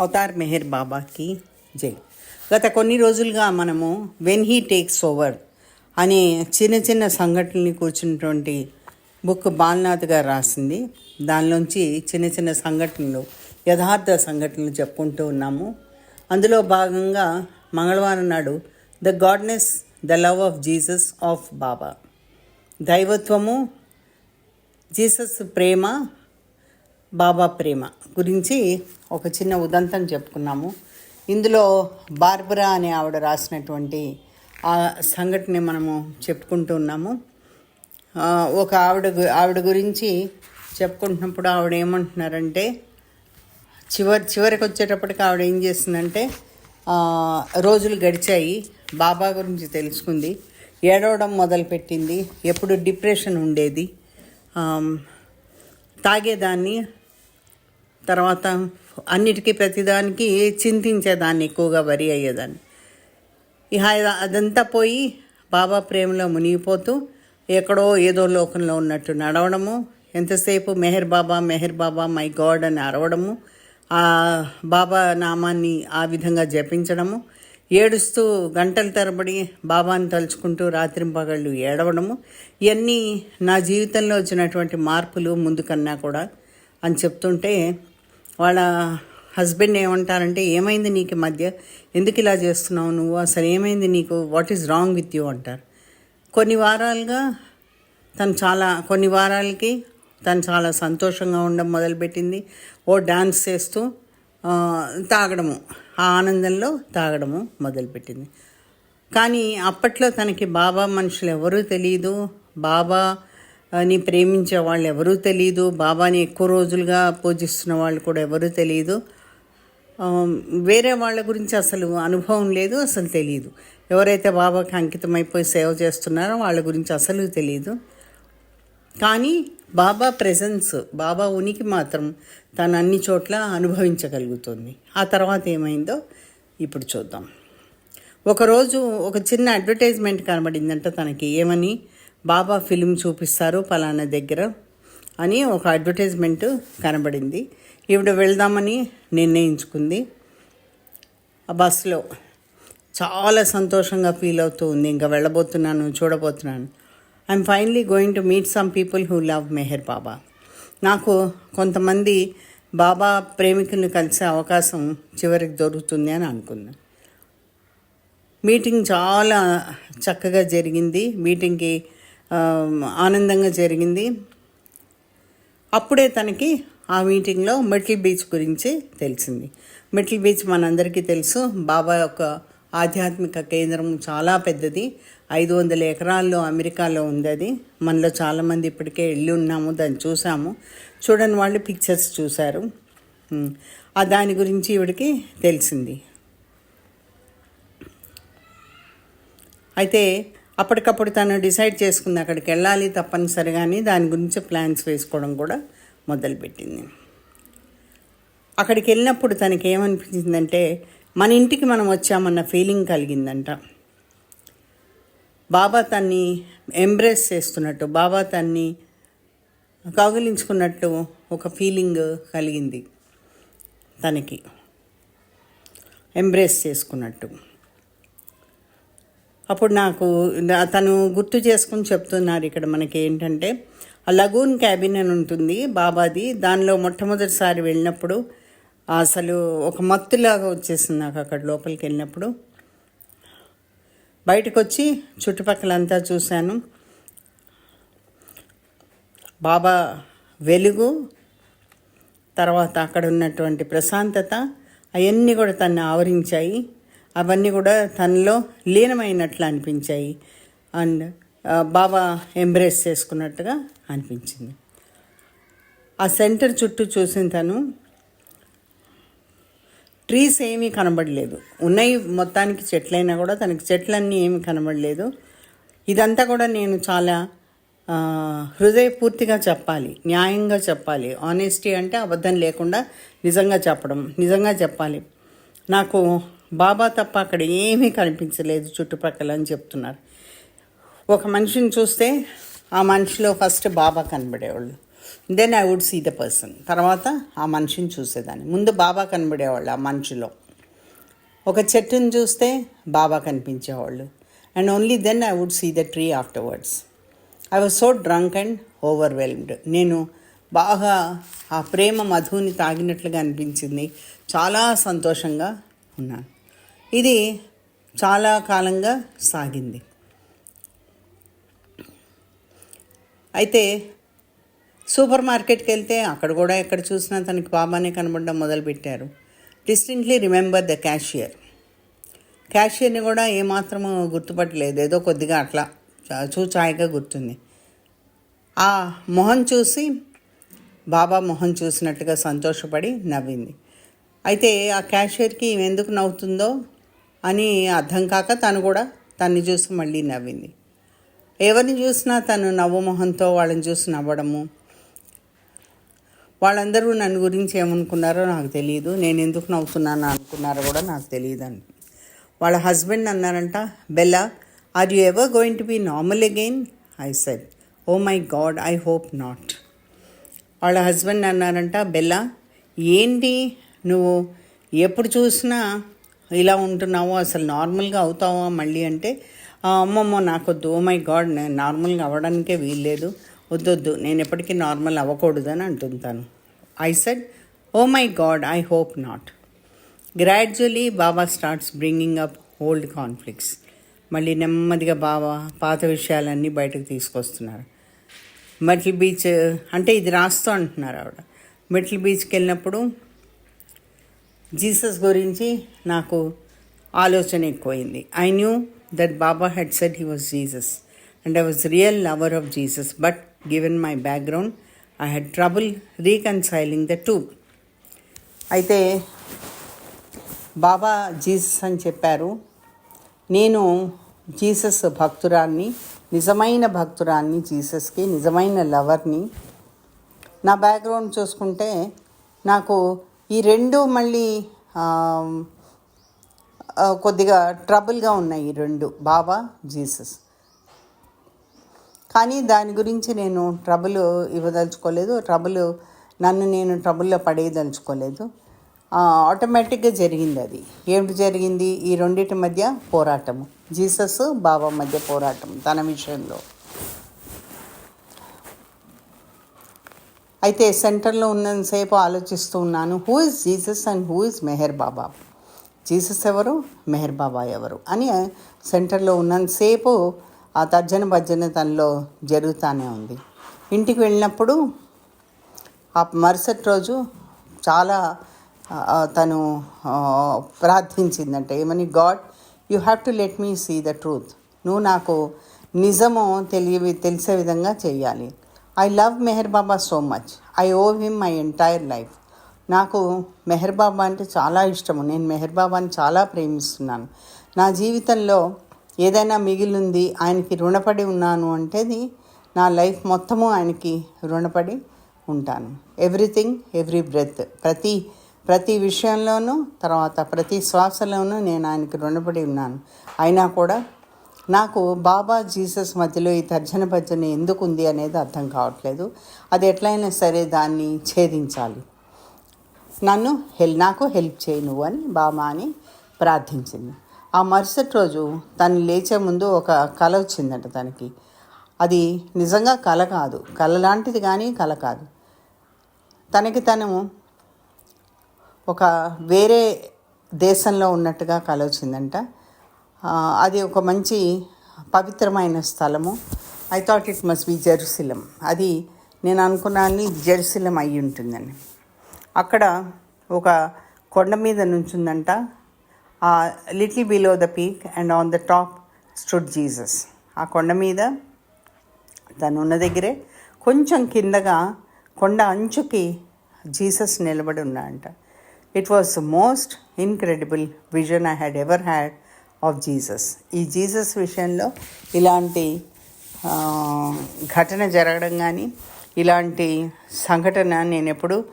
Avatar Meher బాబాకి జై. గత కొన్ని రోజులుగా మనము వెన్ హీ టేక్స్ ఓవర్ అనే చిన్న చిన్న సంఘటనని కూర్చున్నటువంటి బుక్ బాలనాథ్ గారు రాసింది. దానిలోంచి చిన్న చిన్న సంఘటనలు యథార్థ సంఘటనలు చెప్పుకుంటూ ఉన్నాము. అందులో భాగంగా మంగళవారం నాడు the goodness the love of Jesus of Baba దైవత్వము Jesus ప్రేమ బాబా ప్రేమ గురించి ఒక చిన్న ఉదంతం చెప్పుకున్నాము. ఇందులో బార్బరా అనే ఆవిడ రాసినటువంటి ఆ సంఘటన మనము చెప్పుకుంటూ ఉన్నాము. ఒక ఆవిడ గు- ఆవిడ గురించి చెప్పుకుంటున్నప్పుడు ఆవిడ ఏమంటున్నారంటే చివరి చివరికి వచ్చేటప్పటికి ఆవిడ ఏం చేస్తుందంటే రోజులు గడిచాయి బాబా గురించి తెలుసుకుంది. ఏడవడం మొదలుపెట్టింది. ఎప్పుడు డిప్రెషన్ ఉండేది. తాగేదాన్ని తర్వాత అన్నిటికీ ప్రతిదానికి చింతించేదాన్ని ఎక్కువగా వరి అయ్యేదాన్ని. ఇహ అదంతా పోయి బాబా ప్రేమలో మునిగిపోతూ ఎక్కడో ఏదో లోకంలో ఉన్నట్టు నడవడము ఎంతసేపు మెహర్ బాబా మెహర్ బాబా మై గాడ్ అని అరవడము ఆ బాబా నామాన్ని ఆ విధంగా జపించడము ఏడుస్తూ గంటల తరబడి బాబాని తలుచుకుంటూ రాత్రింపగళ్ళు ఏడవడము ఇవన్నీ నా జీవితంలో వచ్చినటువంటి మార్పులు ముందు కన్నా కూడా అని చెప్తుంటే వాళ్ళ హస్బెండ్ ఏమంటారంటే ఏమైంది నీకు మధ్య? ఎందుకు ఇలా చేస్తున్నావు నువ్వు? అసలు ఏమైంది నీకు? What is wrong with you అంటారు. కొన్ని వారాలుగా తను చాలా కొన్ని వారాలకి తను చాలా సంతోషంగా ఉండడం మొదలుపెట్టింది. ఓ డ్యాన్స్ చేస్తూ తాగడము. ఆ ఆనందంలో తాగడము మొదలుపెట్టింది. కానీ అప్పట్లో తనకి బాబా మనుషులు ఎవరూ తెలియదు బాబా ని ప్రేమించే వాళ్ళు ఎవరూ తెలియదు బాబాని ఎక్కువ రోజులుగా పూజిస్తున్న వాళ్ళు కూడా ఎవరూ తెలియదు వేరే వాళ్ళ గురించి అసలు అనుభవం లేదు అసలు తెలియదు ఎవరైతే బాబాకి అంకితమైపోయి సేవ చేస్తున్నారో వాళ్ళ గురించి అసలు తెలియదు కానీ బాబా ప్రెజెన్స్ బాబా ఉనికి మాత్రం తను అన్ని చోట్ల అనుభవించగలుగుతుంది. ఆ తర్వాత ఏమైందో ఇప్పుడు చూద్దాం. ఒకరోజు ఒక చిన్న అడ్వర్టైజ్మెంట్ కనబడిందంట తనకి. ఏమని? బాబా ఫిలిం చూపిస్తారు పలానా దగ్గర అని ఒక అడ్వర్టైజ్మెంట్ కనబడింది. ఈవిడ వెళ్దామని నిర్ణయించుకుంది. ఆ బస్సులో చాలా సంతోషంగా ఫీల్ అవుతూ ఉంది. ఇంకా వెళ్ళబోతున్నాను చూడబోతున్నాను. I'm finally going to meet some people who love Meher Baba నాకు కొంతమంది బాబా ప్రేమికుల్ని కలిసే అవకాశం చివరికి దొరుకుతుంది అని అనుకున్నాను మీటింగ్ చాలా చక్కగా జరిగింది. మీటింగ్కి ఆనందంగా జరిగింది. అప్పుడే తనకి ఆ మీటింగ్లో మెటిల్ బీచ్ గురించి తెలిసింది. మెటిల్ బీచ్ మనందరికీ తెలుసు. బాబా యొక్క ఆధ్యాత్మిక కేంద్రం చాలా పెద్దది. ఐదు వందల ఎకరాల్లో అమెరికాలో ఉంది అది మనలో చాలామంది ఇప్పటికే వెళ్ళి ఉన్నాము దాన్ని చూసాము చూడని వాళ్ళు పిక్చర్స్ చూశారు. ఆ దాని గురించి ఇవిడికి తెలిసింది. అయితే అప్పటికప్పుడు తను డిసైడ్ చేసుకుంది అక్కడికి వెళ్ళాలి తప్పనిసరిగా అని దాని గురించి ప్లాన్స్ వేసుకోవడం కూడా మొదలుపెట్టింది. అక్కడికి వెళ్ళినప్పుడు తనకి ఏమనిపించిందంటే మన ఇంటికి మనం వచ్చామన్న ఫీలింగ్ కలిగిందంట. బాబా తన్ని ఎంబ్రేస్ చేస్తున్నట్టు బాబా తన్ని కౌగిలించుకున్నట్టు ఒక ఫీలింగ్ కలిగింది తనకి. ఎంబ్రేస్ చేసుకున్నట్టు. అప్పుడు నాకు తను గుర్తు చేసుకుని చెప్తున్నారు ఇక్కడ మనకి ఏంటంటే ఆ లగూన్ క్యాబిన్ అని ఉంటుంది బాబాది దానిలో మొట్టమొదటిసారి వెళ్ళినప్పుడు అసలు ఒక మత్తులాగా వచ్చేసింది నాకు అక్కడ లోపలికి వెళ్ళినప్పుడు. బయటకు వచ్చి చుట్టుపక్కలంతా చూశాను. బాబా వెలుగు తర్వాత అక్కడ ఉన్నటువంటి ప్రశాంతత అవన్నీ కూడా తను ఆవరించాయి. అవన్నీ కూడా తనలో లీనమైనట్లు అనిపించాయి. అండ్ బాబా ఎంబ్రేస్ చేసుకున్నట్టుగా అనిపించింది. ఆ సెంటర్ చుట్టూ చూసిన తను ట్రీస్ ఏమీ కనబడలేదు. ఉన్నాయి మొత్తానికి చెట్లైనా కూడా తనకి చెట్లన్నీ ఏమీ కనబడలేదు. ఇదంతా కూడా నేను చాలా హృదయపూర్తిగా చెప్పాలి న్యాయంగా చెప్పాలి. ఆనెస్టీ అంటే అబద్ధం లేకుండా నిజంగా చెప్పడం నిజంగా చెప్పాలి. నాకు బాబా తప్ప అక్కడ ఏమీ కనిపించలేదు చుట్టుపక్కల అని చెప్తున్నారు. ఒక మనిషిని చూస్తే ఆ మనిషిలో first Baba కనబడేవాళ్ళు. Then I would see the person తర్వాత ఆ మనిషిని చూసేదాన్ని. ముందు బాబా కనబడేవాళ్ళు ఆ మనిషిలో. ఒక చెట్టుని చూస్తే Baba కనిపించేవాళ్ళు. And only then I would see the tree afterwards I was so drunk and overwhelmed నేను బాగా ఆ ప్రేమ మధుని తాగినట్లుగా అనిపించింది. చాలా సంతోషంగా ఉన్నాను. ఇది చాలా కాలంగా సాగింది. అయితే సూపర్ మార్కెట్కి వెళ్తే అక్కడ కూడా ఎక్కడ చూసినా తనకి బాబానే కనబడడం మొదలుపెట్టారు. Distinctly remember the cashier. క్యాషియర్ని కూడా ఏమాత్రం గుర్తుపట్టలేదు. ఏదో కొద్దిగా అట్లా చా- చూచాయిగా గుర్తుంది. ఆ మొహం చూసి బాబా మొహం చూసినట్టుగా సంతోషపడి నవ్వింది. అయితే ఆ క్యాషియర్కి ఎందుకు నవ్వుతుందో అని అర్థం కాక తను కూడా తన్ని చూసి మళ్ళీ నవ్వింది. ఎవరిని చూసినా తను నవ్వుమొహంతో వాళ్ళని చూసి నవ్వడము. వాళ్ళందరూ నన్ను గురించి ఏమనుకున్నారో నాకు తెలియదు నేను ఎందుకు నవ్వుతున్నాను అనుకున్నారో కూడా నాకు తెలియదు అని వాళ్ళ హస్బెండ్ అన్నారంట Bella are you ever going to be normal again I said oh my God I hope not వాళ్ళ హస్బెండ్ అన్నారంట బెల్లా ఏంటి నువ్వు ఎప్పుడు చూసినా ఇలా ఉంటున్నావు అసలు నార్మల్గా అవుతావా మళ్ళీ అంటే అమ్మమ్మ అమ్మమ్మో నాకొద్దు. ఓ మై గాడ్ నేను నార్మల్గా అవ్వడానికే వీల్లేదు. వద్దొద్దు. నేను ఎప్పటికీ నార్మల్ అవ్వకూడదు అని అంటుంటాను. I said oh my God I hope not. Gradually Baba starts bringing up old conflicts. మళ్ళీ నెమ్మదిగా బాబా పాత విషయాలన్నీ బయటకు తీసుకొస్తున్నారు. మెటల్ బీచ్ అంటే ఇది రాస్తూ అంటున్నారు ఆవిడ. మెటల్ బీచ్కి వెళ్ళినప్పుడు జీసస్ గురించి నాకు ఆలోచన ఎక్కువైంది. I knew that Baba had said he was Jesus and I was real lover of Jesus but given my background I had trouble reconciling the two అయితే బాబా జీసస్ అని చెప్పారు. నేను జీసస్ భక్తురాన్ని నిజమైన భక్తురాన్ని జీసస్కి నిజమైన లవర్ని నా బ్యాక్గ్రౌండ్ చూసుకుంటే నాకు ఈ రెండు మళ్ళీ కొద్దిగా ట్రబుల్గా ఉన్నాయి ఈ రెండు. బాబా జీసస్. కానీ దాని గురించి నేను ట్రబుల్ ఇవ్వదలుచుకోలేదు. ట్రబుల్ నన్ను నేను ట్రబుల్లో పడేయదలుచుకోలేదు. ఆటోమేటిక్గా జరిగింది అది. ఏమిటి జరిగింది? ఈ రెండింటి మధ్య పోరాటము. జీసస్ బాబా మధ్య పోరాటం తన విషయంలో. అయితే సెంటర్లో ఉన్నంతసేపు ఆలోచిస్తూ ఉన్నాను who is Jesus and who is Meher Baba Jesus ఎవరు? మెహర్ బాబా ఎవరు? అని సెంటర్లో ఉన్నంతసేపు ఆ తర్జన భర్జన తనలో జరుగుతూనే ఉంది. ఇంటికి వెళ్ళినప్పుడు ఆ మరుసటి రోజు చాలా తను ప్రార్థించిందంటే ఏమని God you have to let me see the truth. నువ్వు నాకు నిజము తెలియ తెలిసే విధంగా చేయాలి I love Meher Baba so much I owe him my entire life నాకు మెహర్ బాబా అంటే చాలా ఇష్టము. నేను మెహర్ బాబాని చాలా ప్రేమిస్తున్నాను. నా జీవితంలో ఏదైనా మిగిలింది ఆయనకి రుణపడి ఉన్నాను అంటేది నా లైఫ్ మొత్తము ఆయనకి రుణపడి ఉంటాను. ఎవ్రీథింగ్ ఎవ్రీ బ్రెత్ ప్రతి ప్రతి విషయంలోనూ తర్వాత ప్రతి శ్వాసలోనూ నేను ఆయనకి రుణపడి ఉన్నాను. అయినా కూడా నాకు బాబా జీసస్ మధ్యలో ఈ తర్జన భర్జన ఎందుకు ఉంది అనేది అర్థం కావట్లేదు. అది ఎట్లయినా సరే దాన్ని ఛేదించాలి. నన్ను హెల్ నాకు హెల్ప్ చేయి నువ్వు అని బామా అని ప్రార్థించింది. ఆ మరుసటి రోజు తను లేచే ముందు ఒక కల వచ్చిందంట తనకి. అది నిజంగా కళ కాదు. కల లాంటిది కానీ కళ కాదు. తనకి తను ఒక వేరే దేశంలో ఉన్నట్టుగా కల వచ్చిందంట. అది ఒక మంచి పవిత్రమైన స్థలము. I thought it must be Jerusalem అది నేను అనుకున్నాను ఇది జెరూసలం అయి ఉంటుందని. అక్కడ ఒక కొండ మీద నుంచుందంట. Little below the peak and on the top stood Jesus ఆ కొండ మీద తను ఉన్న దగ్గరే కొంచెం కిందగా కొండ అంచుకి జీసస్ నిలబడి ఉన్నాడంట. It was most incredible vision I had ever had of Jesus ఈ జీసస్ విషయంలో ఇలాంటి ఘటన జరగడం కానీ ఇలాంటి సంఘటన నేను ఎప్పుడు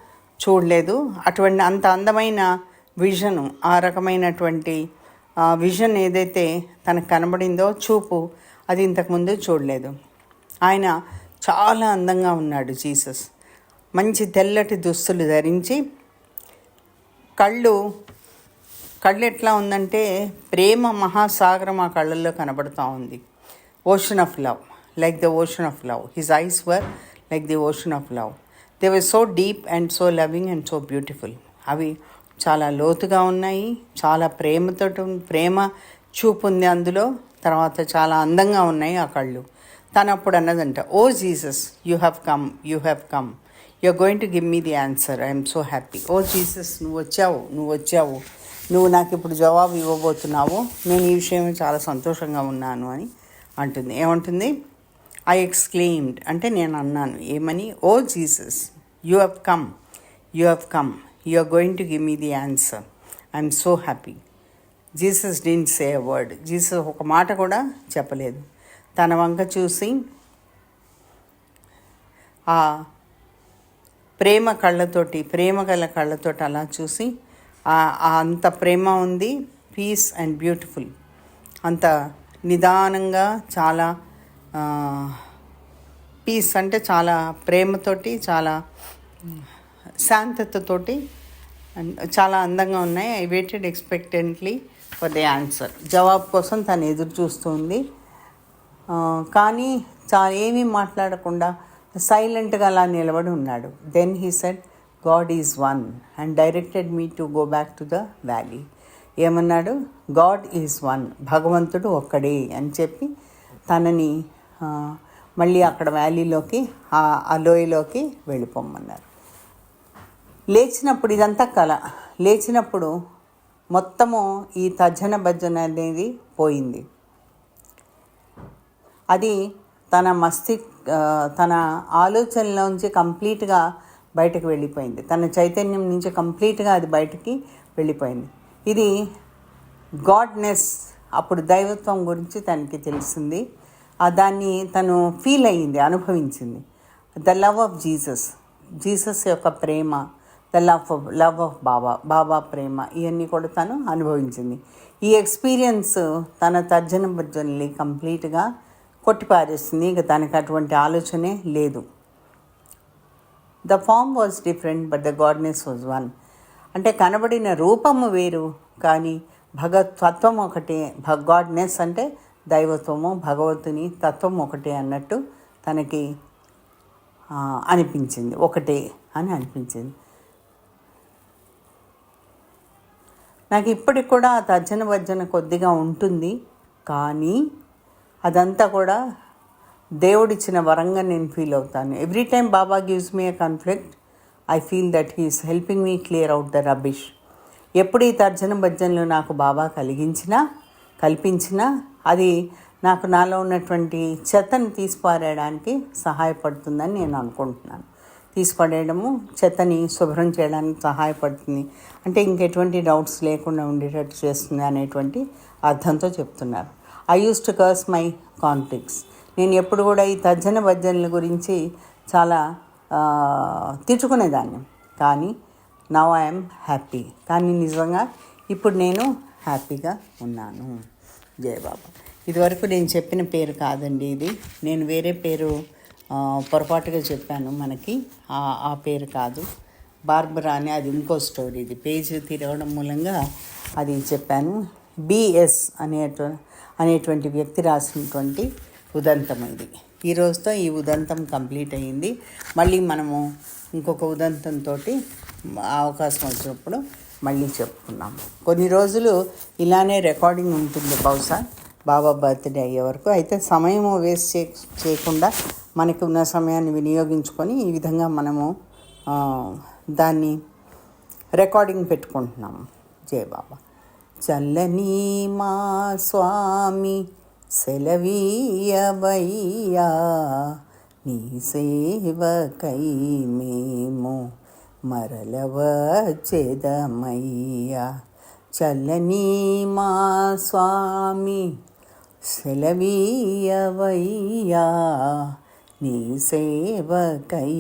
చూడలేదు. అటువంటి అంత అందమైన విజను ఆ రకమైనటువంటి విజన్ ఏదైతే తనకు కనబడిందో చూపు అది ఇంతకుముందు చూడలేదు. ఆయన చాలా అందంగా ఉన్నాడు జీసస్ మంచి తెల్లటి దుస్తులు ధరించి కళ్ళు కళ్ళు ఎట్లా ఉందంటే ప్రేమ మహాసాగరం ఆ కళ్ళల్లో కనబడుతూ ఉంది. Ocean of love like the ocean of love his eyes were like the ocean of love they were so deep and so loving and so beautiful అవి చాలా లోతుగా ఉన్నాయి చాలా ప్రేమతో ప్రేమ చూపు ఉంది అందులో తర్వాత చాలా అందంగా ఉన్నాయి ఆ కళ్ళు. తను అప్పుడు అన్నదంట ఓ Jesus you have come you have come you are going to give me the answer I'm so happy oh Jesus నువ్వు వచ్చావు నువ్వు వచ్చావు. నువ్వు నాకు ఇప్పుడు జవాబు ఇవ్వబోతున్నావు. నేను ఈ విషయం చాలా సంతోషంగా ఉన్నాను అని అంటుంది. ఏమంటుంది? ఐ ఎక్స్క్లెయిమ్డ్ అంటే నేను అన్నాను. ఏమని? ఓ Jesus you have come you have come you are going to give me the answer I'm so happy Jesus didn't say a word Jesus ఒక మాట కూడా చెప్పలేదు. తన వంక చూసి ఆ ప్రేమ కళ్ళతోటి ప్రేమ గల కళ్ళతోటి అలా చూసి అంత ప్రేమ ఉంది పీస్ అండ్ బ్యూటిఫుల్ అంత నిదానంగా చాలా పీస్ అంటే చాలా ప్రేమతోటి చాలా శాంతతతోటి చాలా అందంగా ఉన్నాయి. I waited expectantly for the answer జవాబు కోసం తను ఎదురు చూస్తుంది. కానీ చాలా ఏమీ మాట్లాడకుండా సైలెంట్గా అలా నిలబడి ఉన్నాడు. Then he said God is one and directed me to go back to the valley ఏమన్నాడు? గాడ్ ఈజ్ వన్ భగవంతుడు ఒక్కడే అని చెప్పి తనని మళ్ళీ అక్కడ వ్యాలీలోకి ఆ ఆ లోయలోకి వెళ్ళిపోమన్నారు లేచినప్పుడు ఇదంతా కళ లేచినప్పుడు మొత్తము ఈ తర్జన భజన అనేది పోయింది. అది తన మస్తి తన ఆలోచనలోంచి కంప్లీట్గా బయటకు వెళ్ళిపోయింది. తన చైతన్యం నుంచి కంప్లీట్గా అది బయటికి వెళ్ళిపోయింది. ఇది గాడ్నెస్ అప్పుడు దైవత్వం గురించి తనకి తెలిసింది. దాన్ని తను ఫీల్ అయ్యింది అనుభవించింది. The love of Jesus Jesus యొక్క ప్రేమ the love of love of Baba Baba ప్రేమ ఇవన్నీ కూడా తను అనుభవించింది. ఈ ఎక్స్పీరియన్స్ తన తర్జన భర్జనని కంప్లీట్గా కొట్టిపారేస్తుంది ఇక తనకు అటువంటి ఆలోచనే లేదు. The form was different but the goodness was one అంటే కనబడిన రూపము వేరు కానీ భగవత్వం ఒకటే గాడ్నెస్ అంటే దైవత్వము భగవతుని తత్వం ఒకటే అన్నట్టు తనకి అనిపించింది. ఒకటే అని అనిపించింది. నాకు ఇప్పటికి కూడా ఆ తర్జన భర్జన కొద్దిగా ఉంటుంది కానీ అదంతా కూడా దేవుడిచ్చిన వరంగా నేను ఫీల్ అవుతాను. Every time Baba gives me a conflict I feel that he's helping me clear out the rubbish ఎప్పుడు ఈ తర్జన భజనలు నాకు బాబా కలిగించినా కల్పించినా అది నాకు నాలో ఉన్నటువంటి చెత్తను తీసిపారేయడానికి సహాయపడుతుందని నేను అనుకుంటున్నాను. తీసిపడేయడము చెత్తని శుభ్రం చేయడానికి సహాయపడుతుంది. అంటే ఇంకెటువంటి డౌట్స్ లేకుండా ఉండేటట్టు చేస్తుంది అనేటువంటి అర్థంతో చెప్తున్నారు. I used to curse my conflicts నేను ఎప్పుడు కూడా ఈ తర్జన భర్జనల గురించి చాలా తిట్టుకునేదాన్ని కానీ నవ్ ఐఎమ్ హ్యాపీ కానీ నిజంగా ఇప్పుడు నేను హ్యాపీగా ఉన్నాను. జయబాబా ఇదివరకు నేను చెప్పిన పేరు కాదండి ఇది. నేను వేరే పేరు పొరపాటుగా చెప్పాను మనకి. ఆ ఆ పేరు కాదు. బార్బరా అని అది ఇంకో స్టోరీ ఇది పేజ్ తిరగడం మూలంగా అది చెప్పాను. బిఎస్ అనేట అనేటువంటి వ్యక్తి రాసినటువంటి ఉదంతం ఇది ఈ రోజుతో ఈ ఉదంతం కంప్లీట్ అయ్యింది. మళ్ళీ మనము ఇంకొక ఉదంతంతో అవకాశం వచ్చినప్పుడు మళ్ళీ చెప్పుకున్నాం కొన్ని రోజులు ఇలానే రికార్డింగ్ ఉంటుంది బహుశా బాబా బర్త్డే అయ్యే వరకు. అయితే సమయం వేస్ట్ చే చేయకుండా మనకు ఉన్న సమయాన్ని వినియోగించుకొని ఈ విధంగా మనము దాన్ని రికార్డింగ్ పెట్టుకుంటున్నాము జయబాబా చల్లని మా స్వామి సెలవీయవయ్యా నీ సేవకై మేము మరలవచెదమయ్యా చల్లని మా స్వామి సెలవీయవయ్యా నీ సేవకై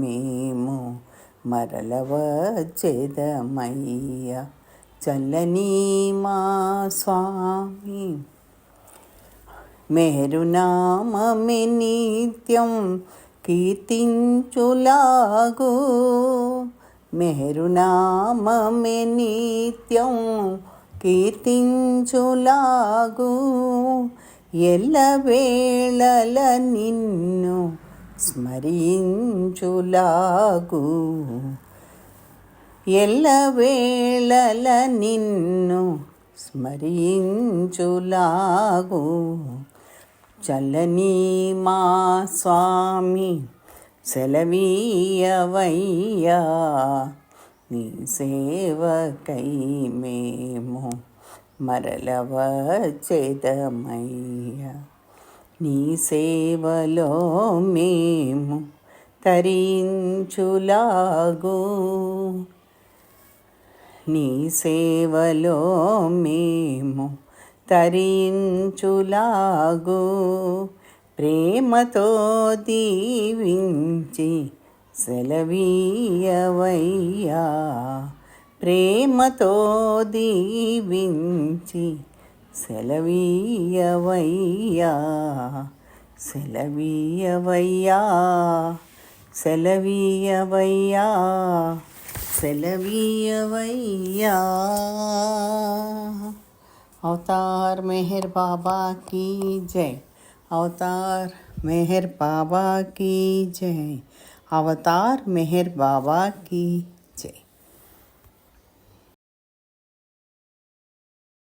మేము మరలవచెదమయ్యా చల్లని మా స్వామి మేరునామమి నిత్యం కీర్తించులాగు. మెహరునామమే నిత్యం కీర్తించులాగు. ఎల్లవేళల నిన్ను స్మరించులాగు. ఎల్లవేళల నిన్ను స్మరించులాగు. చల్లని మా స్వామి సెలవీయవయ్యా. నీ సేవకై మేము మరలవచేదమయ్యా నీ సేవలో మేము తరించులాగు. నీ సేవలో మేము తరించులాగు. ప్రేమతో దీవించి సెలవీయవయ్యా. ప్రేమతో దీవించి సెలవీయవయ్యా. సెలవీయవయ్యా. సెలవీయవయ్యా. సెలవీయవయ్యా. अवतार मेहर बाबा की जय। अवतार मेहर बाबा की जय। अवतार मेहर बाबा की